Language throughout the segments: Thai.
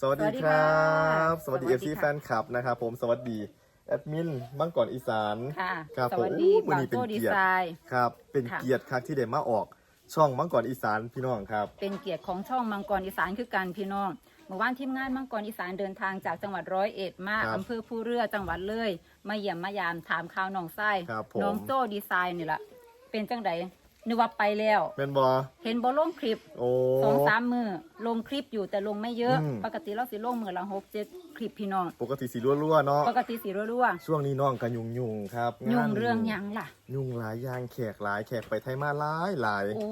สวัสดีสวัสดีครัค่ะบสวัสดีสวัเอสดีฟซีค่ะแฟนคลับนะครับผมสวัสดีแอดมินมังกรอีสานค่ะครับสผมวัสดีอู้มื้อบ่าวนี้เป็นโจ้ดีเกียรไซติน์ครับ เป็นค่ะเกียรติครับที่ได้มาออกช่องมังกรอีสานพี่น้องครับ เป็นเกียรติของช่องมังกรอีสานคือการพี่น้องเมื่อวานทีมงานมังกรอีสานเดินทางจากจังหวัดร้อยเอ็ดมาครับอำเภอผู้เรือจังหวัดเลยมาเยี่ยมมายามถามข่าวน้องไส้ครับผมน้องโจ้ดีไซน์นี่แหละเป็นจังได นึกว่าไปแล้ว เป็นบอเห็นบอลงคลิปโอ้ สองสามมือลงคลิปอยู่แต่ลงไม่เยอะ อืม ปกติเราสิลงมือละหกเจ็ดคลิปพี่น้อง ปกติสีรั่วๆเนาะปกติสีรั่วช่วงนี้น้องกันยุงยุงๆครับๆยุ่งาเรื่องหยังล่ะ ยุ่งหลายอยางแขกหลายแขกไปไทยมาหลายหลายโอ้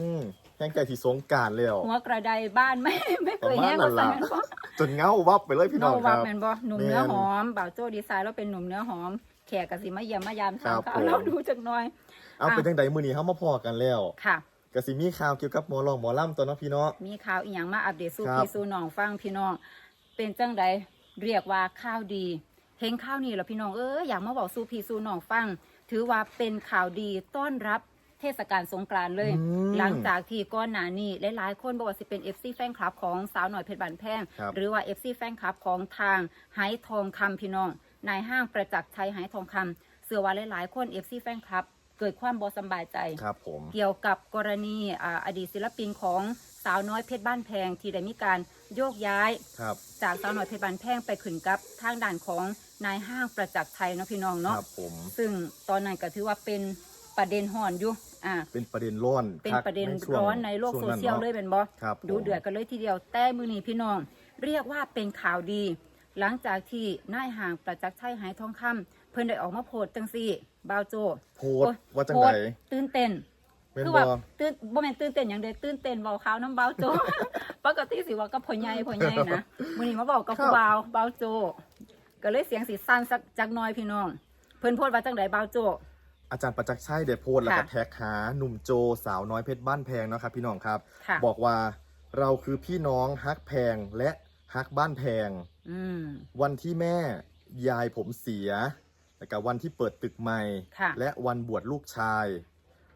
อืมแห้งใจที่สงกรารแล้วหัวกระไดบ้านไม่ไม่เคยประมาณแห้งว่านั้นใส่ล่ะแม่นบ่จนเงาวับไปเลยพี่น้องเาคว่ารับ แม่นบ่หนุ่มแม่นเนื้อหอมบ่าวโจ้ดีไซน์แล้วเป็นหนุ่มเนื้อหอม แขกกสิมาเยี่ยมมายามครัถามบข่าวผม เราดูจักหน่อย เอาเป็นจังใดมื้อนี้เฮามาพอกันแล้วค่ะกสิมีข่าวเกี่ยวกับหมอรองหมอล่ำตัวเนาะพี่เนาะมีข่าวอีหยังมาอัปเดตสู่ครับพี่สู่น้องฟังพี่น้อง เป็นจังใดเรียกว่าข่าวดีเห็นข่าวนี้แล้วพี่น้องเอออยากมาบอกสู่พี่สู่น้องฟัง ถือว่าเป็นข่าวดีต้อนรับเทศกาลสงกรานต์เลยอืมหลังจากที่ก้อนหนานี้หลายๆคนบอกว่าสิเป็น FC แฟนคลับของสาวหน่อยเพชรบานแพงครับหรือว่า FC แฟนคลับของทางไหทองคำพี่น้องนายห้างประจักษ์ชัยไหทองคำเสือว่าหลายๆคน FC แฟนคลับ เกิดความบอสำบายใจ ครับผม เกี่ยวกับกรณีอ่าอดีตศิลปินของสาวน้อยเพชรบ้านแพงที่ได้มีการโยกย้าย ครับ จากสาวน้อยเพชรบ้านแพงไปขึ้นกับทางด่านของนายห้างประจักษ์ชัยเนาะพี่น้องคเนาะรับผม ซึ่งตอนนั้นก็ถือว่าเป็นประเด็นห่อนอยู่อ่าเป็นประเด็นร้อนเป็นคักประเด็นช่วงร้อนในโลกช่วงโซเชียลนาะเลยเป็นบอครับผม ดูเดือดกันเลยทีเดียวแต่มือนี้พี่น้อง เรียกว่าเป็นข่าวดี หลังจากที่นายห่างประจักษ์ชัยหายทองคำเพิ่นได้ออกมาโพสต์จังซี่ บาวโจโพสต์ว่าจังใดโพสต์ตื่นเต้นเป็นคือบ่ว่าตื่นบ่แม่นตื่นเต้นอย่างเดียวตื่นเต้นเบาขาวน้ำเบาโจ ปกติสิว่ากับพ่อใหญ่พ่อใหญ่นะมื้อนี้มาบอกกับผู้เบาเบาโจ ก็เลยเสียงสิสั้นสักจักหน่อยพี่น้อง เพิ่นโพสต์ว่าจังไดเบาโจ อาจารย์ประจักษ์ชัยได้โพสต์แล้วก็ค่ะแท็กหาหนุ่มโจสาวน้อยเพชรบ้านแพงเนาะครับพี่น้องครับ ค่ะ บอกว่าเราคือพี่น้องฮักแพงและฮักบ้านแพง อืม วันที่แม่ยายผมเสีย แล้วก็วันที่เปิดตึกใหม่ ค่ะ และวันบวชลูกชาย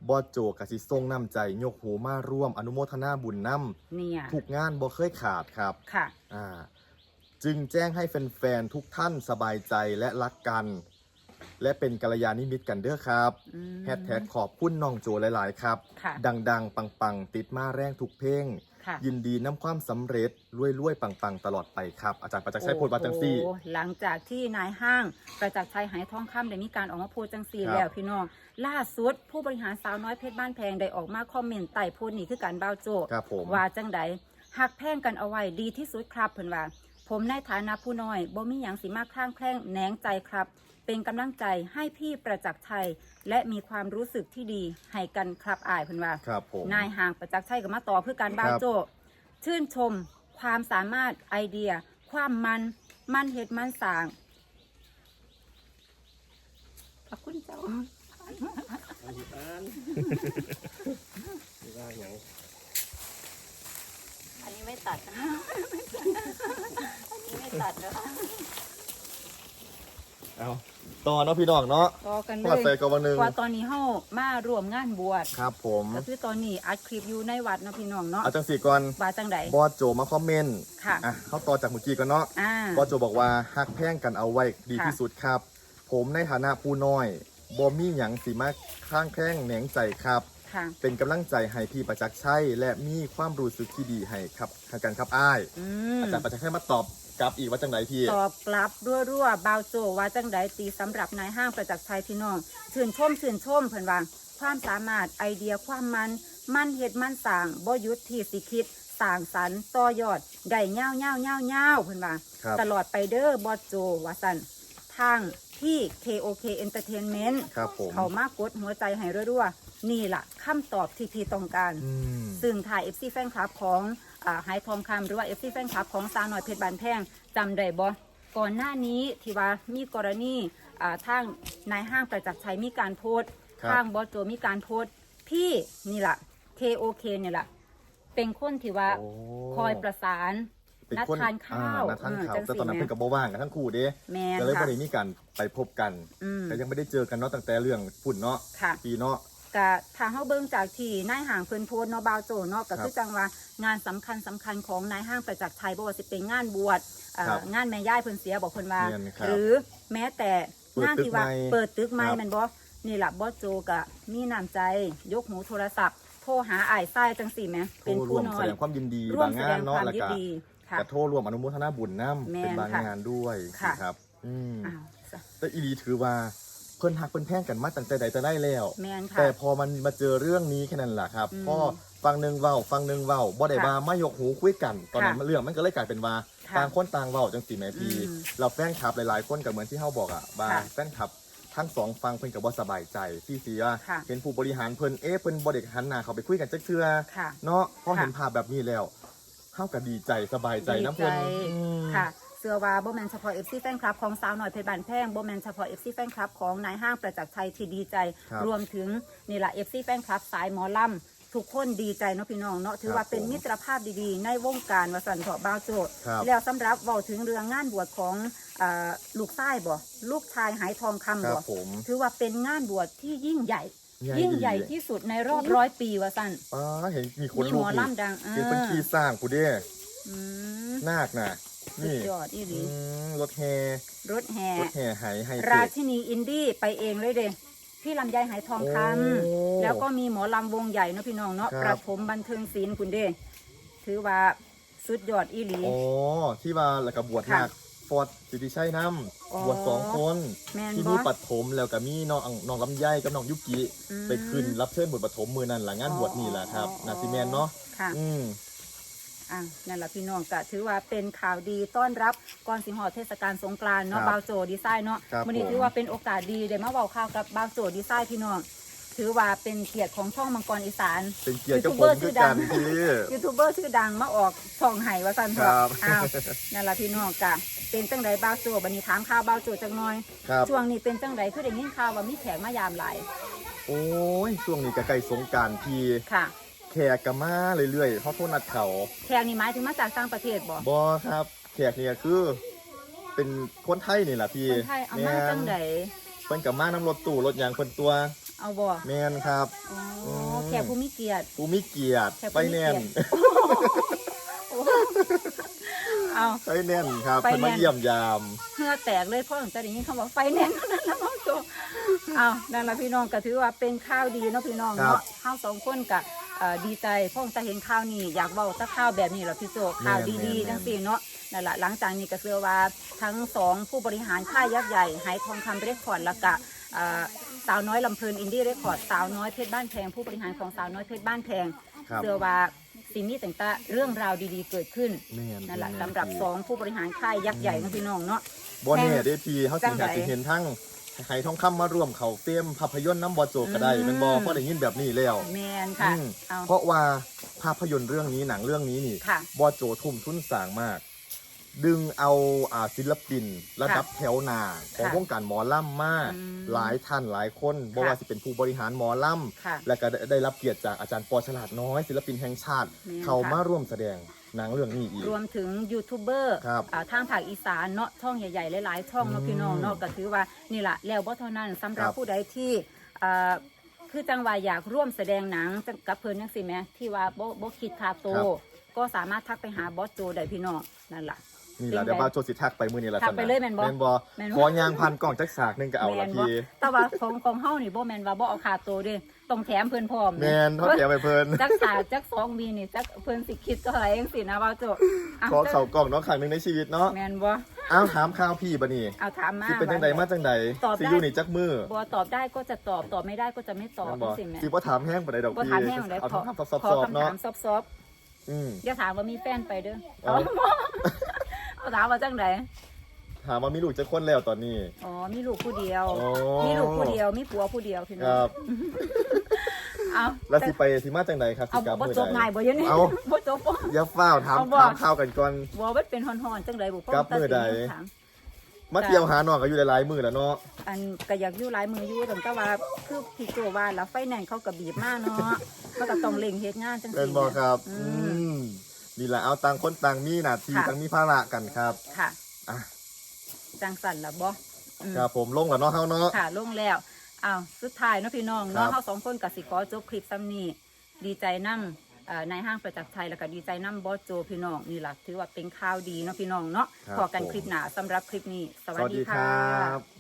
บอสโจกสิทรงน้ำใจ ยกหูมาร่วมอนุโมทนาบุญน้เนี่ยำทุกงานบ่เคยขาดครับ ค่ะ อ่าจึงแจ้งให้แฟนๆทุกท่านสบายใจและรักกัน และเป็นกัลยาณมิตรกันเด้อครับอืมแฮชแท็กขอบคุณน้องโจหลายๆ ครับ ค่ะ ดังๆ ปังๆ ติดมาแรงทุกเพลง ค่ะยินดีน้ำความสำเร็จรวยๆปังๆ ตลอดไปครับอาจารย์ประจักษ์ชัยโพธิ์บาจังซี่ โอ้โหหลังจากที่นายห้างประจักษ์ชัยหายทองคำได้มีการออกมาโพสต์จังซีครับ แล้วพี่น้องล่าสุดผู้บริหารสาวน้อยเพชรบ้านแพงได้ออกมาคอมเมนต์ใต้โพสต์นี้คือการบ้าวโจ ครับผม ว่าจังใดหักแพงกันเอาไว้ดีที่สุดครับเพิ่นว่า ผมในฐานะผู้น้อยบ่มีหยังสิมาคลั่งแคล้งแหนงใจครับ เป็นกำลังใจให้พี่ประจักษ์ชัยและมีความรู้สึกที่ดีให้กันครับอายเพิ่นว่า ครับผม นายห่างประจักษ์ชัยก็มาต่อเพื่อการบ้าครับ โจ ชื่นชม ความสามารถไอเดีย ความมัน มันเห็ดมันสร้าง ขอบคุณเจ้าอันนี้ไม่ตัดนะ อันนี้ไม่ตัดนะเอา ต่อเนาะพี่น้องเนาะต่อกันเลพอดใส่ยกวันหนึ่งว่าตอนนี้เฮามารวมงานบวชครับผมก็คือตอนนี้อัดคลิปอยู่ในวัดเนาะพี่น้องเนาะเอาจังสี่ก่อนว่าจังใดบอสโจมาคอมเมนต์ค่ะ อะเขาต่อจากเมื่อกี้กันเนาะ อ่าบอสโจบอกว่าฮักแพงกันเอาไว้ดีค่ะที่สุดครับ ผมในฐานะผู้น้อยบอมี่หยังสีมาข้างแข้งแหนงใจครับ ค่ะ เป็นกำลังใจให้พี่ประจักษ์ชัยและมีความรู้สึกที่ดีให้ครับทางการครับอ้ายอืมอาจารย์ประจักษ์ชัยมาตอบ กลับอีกว่าจังไหนพี่ ตอบกลับรั่วๆบาวโจว่าจังใดตีสำหรับนายห้างประจักษ์ชัยพี่น้องชื่นชมชื่นชมเพิ่นว่าความสามารถไอเดียความมัน มันเฮ็ดมันสร้างบ่หยุดที่สิคิดสร้างสรรค์ต่อยอดได้เง่าวเง่าวเง่าวเง่าวเพิ่นว่าครับ ตลอดไปเด้อบอสโจว่าซั่นทางที่ KOK Entertainment ครับผม เขามากดหัวใจให้รั่วๆ นี่ล่ะคำตอบที่พี่ต้องการ อืม ซึ่งถ่าย FC แฟนคลับของไฮทองคำหรือว่า FC แฟนคลับของสาวหน่อยเพชรบานแพงจำได้บ่ก่อนหน้านี้ที่ว่ามีกรณีอ่าทางนายห้างประจักษ์ชัยมีการโพสต์ครับ ทางบอสโจมีการโพสต์พี่นี่ล่ะ KOK เนี่ยล่ะเป็นคนที่ว่าโอ้คอยประสาน เป็นนัดคนทานข้าวอ่นัดทานข้าวเออจังแต่ตอนนั้นสิเพิ่งกับบ่ว่างกันทั้งคู่เด้แมนก็เลยบ่ค่ะได้มีการไปพบกัน อืม แต่ยังไม่ได้เจอกันเนาะตั้งแต่เรื่องฝุ่นเนาะค่ะ ปีเนาะ กะถ้าเฮาเบิ่งจากที่นายห้างเพิ่นโพสต์เนาะบาวโจเนาะก็คือจังว่างานสำคัญสำคัญของนายห้างประจักษ์ชัยบ่ว่าสิเป็นงานบวชเอ่อครับงานแม่ย่ายเพิ่นเสียบอกเพิ่นว่าแม่นครับหรือแม้แต่เปิดงานที่ว่าตึกใหม่เปิดตึกใหม่ครับแมันบ่นี่ล่ะบ่โจก็มีน้ำใจ ยกหูโทรศัพท์โทรหาอ้ายทรายจังซี่แหมโทรเป็นร่ผู้วมน้แสอยดงความยินดีร่วบามงแสงาดนงเนาะความแล้วยินก็ดีค่ะ กระโทรร่วมอนุโมทนาบุญน้ำแม่นเป็นบางค่ะงานด้วยค่ะครับ อืม อ้าวจ้ะแต่อีหลีถือว่า เพิ่นหักเพิ่นแพงกันมาตั้งแต่ใดแต่ได้แล้ว แม่นค่ะ แต่พอมันมาเจอเรื่องนี้แค่นั้นแหละครับอืมพ่อฟังหนึ่งเว้าฟังหนึ่งเว้าบ่ได้ค่ะว่าไม่ยกหูคุยกันตอนนั้นค่ะมันเรื่องมันก็เลยกลายเป็นว่าค่ะต่างคนต่างเว้าจังสิแม่พี่อืมเราแฟนคลับหลายๆคนก็เหมือนที่เฮาบอกอะว่าค่ะแฟนคลับทั้งสองฟังเพิ่นก็บ่สบายใจที่สิว่าค่ะ เห็นผู้บริหารเพิ่นเอ๊ะเพิ่นบ่ได้หันหน้าเข้าไปคุยกันจักเทื่อค่ะ เนาะพอค่ะเห็นภาพแบบนี้แล้วเฮาก็ดีใจสบายใจนะเพิ่นดีใจ อืม ค่ะ เสื้อว่าบ่แมนเฉพาะ FC แฟนคลับของสาวหน่อยเพชรบานแพงบ่แมนเฉพาะ FC แฟนคลับของนายห้างประจักษ์ชัยที่ดีใจ ครับ รวมถึงนี่แหละ FC แฟนคลับสายหมอลำทุกคนดีใจเนาะพี่น้องเนาะถือว่าครับเป็นผมมิตรภาพดีๆ ในวงการวสันเถาะบ้าวโจดครับแล้วสำหรับเว้าถึงเรื่องงานบวชของอ่าลูกชายบ่ลูกชายหายทองคำครับ่บผมถือว่าเป็นงานบวชที่ยิ่งใหญ่ ใหญ่ยิ่งใหญ่ดี ที่สุดในรอบร้อยปีวสันอ๋อเห็นมีคนมีหลูมกอนี่ลำดังเอเป็นคนอขี่สร้างกูเด้อืม นาคน่ะ สุนี่ดยอดอีหลีอืมรถแห่รถแห่รถแห่ไหไฮเทราค ชินีอินดี้ไปเองเลยเด้พี่ลำไยหายทองคโอ้ำแล้วก็มีหมอลำวงใหญ่เนาะพี่น้องเนาะครับ ประถมบันเทิงศิลป์คุณเด้ถือว่าสุดยอดอีหลี อ๋อที่ว่าแล้วก็บวชค่ะนาคฟอร์ดสิทธิชัยน้อ๋อำบวชสองคน แมนที่บนี่อปัถมแล้วก็มีน้องน้องลำไยกับน้องยุกิอืมไปขึ้นรับเชิญบทปฐมมือนั่นหลังงานบวชนี่แหละครับอ๋อ นาซิแมนเนาะค่ะ อืม อะนั่นแหละพี่น้องก็ถือว่าเป็นข่าวดีต้อนรับก่อนสิงหอเทศกาลสงกรานต์เนาะครับบาวโจดีไซน์เนาะครับวันนี้ผม ถือว่าเป็นโอกาสดีได้มาเบาข่าวกับบาวโจดีไซน์พี่น้องถือว่าเป็นเกียรติของช่องมังกรอีสาน เป็นเกียรติกับยูทูบผเบอมร์ชื่คืออดักังนพี่ ยูทูบเบอร์ชื่อดังมาออกช่องไห้ว่าสันเถครัอะบอ้าวนั่นแหละพี่น้องกะเป็นจังไดบ้าวโจบันนี้ถามข่าวบ้าวโจจังหน่อย ครับ ช่วงนี้เป็นจังไดคือได้ยินข่าวว่ามีแขกมายามหลายโอ้ยช่วงนี้ก็ใกล้สงกรารพี่ค่ะ แขกก็มาเรื่อยๆเขาโทษนัดเขาแขกนี่หมายถึงมาจากต่างประเทศบ่บอครับ แขกเนี่ยคือ เป็นคนไทยนี่แหละพี่คนไทยเอามาจังไดเพิ่นกับมาน้ำรถตู้รถยางเพิ่นตัว เอาบ่แมนครับอ๋อมแขกผู้มีเกียรติกูมีเกียรติแขกไปผู้มีแน่เกียนรติเอาไปแน่นครับไปเพิ่นแน่มานเยี่ยมยามเหงื่อแตกเลยเพราะตั้งแต่ได้ยินคำว่าไฟแนนซ์เท่านั้นนะบ้าวโจเอานั่นละพี่น้องก็ถือว่าเป็นข่าวดีเนาะพี่น้องครับเนาะเฮาสองคนก็เอ่อดีใจพราะจะเห็นข่าวนี้อยากเว้าสักข่าวแบบนี้แหละพี่โจข่าวดีๆจังซี่เนาะนั่นแหละหลังจากนี้ก็เชื่อว่าทั้งสองผู้บริหารค่ายยักษ์ใหญ่หายทองคำเรคคอร์ดแล้วก็เอ่อสาวน้อยลำเพลินอินดี้เรคคอร์ดสาวน้อยเพชรบ้านแพงผู้บริหารของสาวน้อยเพชรบ้านแพงครับ เชื่อว่าสิ่งนี้แต่างๆเรื่องราวดีๆเกิดขึ้นแม่นั่นแหละสำหรับสองผู้บริหารค่ายยักษ์ใหญ่นะพี่น้องเนาะบ่แน่เด้พีเฮาจัสิงอยากใดเห็นทั้ง ไห้ทองคำมาร่วมเขาเฟรมภาพยนตร์น้ำบ่โจกก็ได้อืมแมันบ่เพราะได้ยินแบบนี้แล้วแมนค่ะอืมเอา เพราะว่าภาพยนตร์เรื่องนี้หนังเรื่องนี้นี่ค่ะบอโจทุ่มทุนสร้างมาก ดึงเอาอ่าศิลปิน ระดับแถวหน้าของค่ะวงการหมอล่ำมาก อืมหลายท่านหลายคนบอกว่าสิเป็นผู้บริหารหมอล่ค่ะำและก็ได้ได้รับเกียรติจากอาจารย์ปอฉลาดน้อยศิลปินแห่งชาติแม่นเขาค่ะมาร่วมแสดง หนังเรื่องนี้อีก รวมถึงยูทูบเบอร์ครับอ่าทางภาคอีสานเนาะช่องใหญ่ๆหลายๆช่องเนาะอืมพี่น้องเนาะก็ถือว่านี่แหละแล้วบ่เท่านั้นสำหรับครับผู้ใดที่อ่าคือจังว่าอยากร่วมแสดงหนังจังกับเพิ่นจังซี่แหมที่ว่าบ่บ่คิดค่าโตวก็สามารถทักไปหาบอสโจได้พี่น้องนั่นล่ะ นี่แหละเป็นไงเดี๋ยวบ้าวโจสิทักไปมือนี่แหละทักไปเลยแม่นบ่แม่นบ่แม่นบ่ ขอยางพันกล่องจักสากหนึงก็เอาละแม่นบ่พี่แต่ว่าของของเฮานี่บ่แม่นว่าบ่เอาค่าโตวเด้ต้องแถมเพิ่นพร้อมแมนเขาแถมไปเพิ่นจักสาจักสองมีนี่จักเพิ่นสิคิดเท่าไหร่จังซี่นะบอสโจอะขอเข่ากล่องเนาะครั้งหนึงในชีวิตเนาะแม่นบ่อ้าวถามข่าวพี่บัดนี้เอาถามมา สิเป็นจังไดมาจังไดตอบได้ สิอยู่นี่จักมือบัวตอบได้ก็จะตอบตอบไม่ได้ก็จะไม่ตอบแม่นบ่สิแม่สิบ่ถามแห้งปานใดดอกบัวพี่ถามแห้งเลยเอาขอคำถามซขออบๆคำเนาะถามซอบอืมๆอย่าถามว่ามีแฟนไปเด้อเอา เอา ถามว่าจังไดถามว่ามีลูกจักคนแล้วตอนนี้ อ๋อ มีลูกผู้เดียว อ๋อ มีลูกผู้เดียว มีผัวผู้เดียวพี่น้คองรับ เอาแล้วสิไปสิมาจังไดครับสิเอากลับบ่มื้อจใดบง่ายบ่อยังนี่เอา บ่จบบ่ อย่าฟ้าวถามเอาบ่ถามข่าวกันก่อน บ่เบิดเป็นฮอนๆจังไดบุกลับมื้อใดถาม มาเที่ยวหาน้องก็อยู่หลายๆมื้อแล้วเนาะ อันก็อยากอยู่หลายมืออยู่แต่ก็ว่าคือพี่โจว่าแล้วไฟแนนซ์เขาก็บีบมาเนาะ มันก็ต้องเร่งเฮ็ดงานจังเป็นซี่บ่ครับ อือืมม นี่แหละเอาต่างคนต่างมีหน้าที่ค่ะ ต่างมีภาระกันครับค่ะ อะจังสั่นล่ะบ่อืม ครับผมลงแล้วเนาะเฮาเนาะ ค่ะลงแล้วอ้าวสุดท้ายเนาะพี่น้องครัเนาะบเฮาสองคนกับสิขอจบคลิปซ้ำนี้ดีใจนำในายห้างประจักษ์ชัยแล้วก็ดีใจนำบอสโจพี่น้องนี่ล่ะถือว่าเป็นข่าวดีเนาะพี่น้องเนาะครับพอกันผม คลิปหน้าสำหรับคลิปนี้สสวัสวัสดีดีคค่ะรับ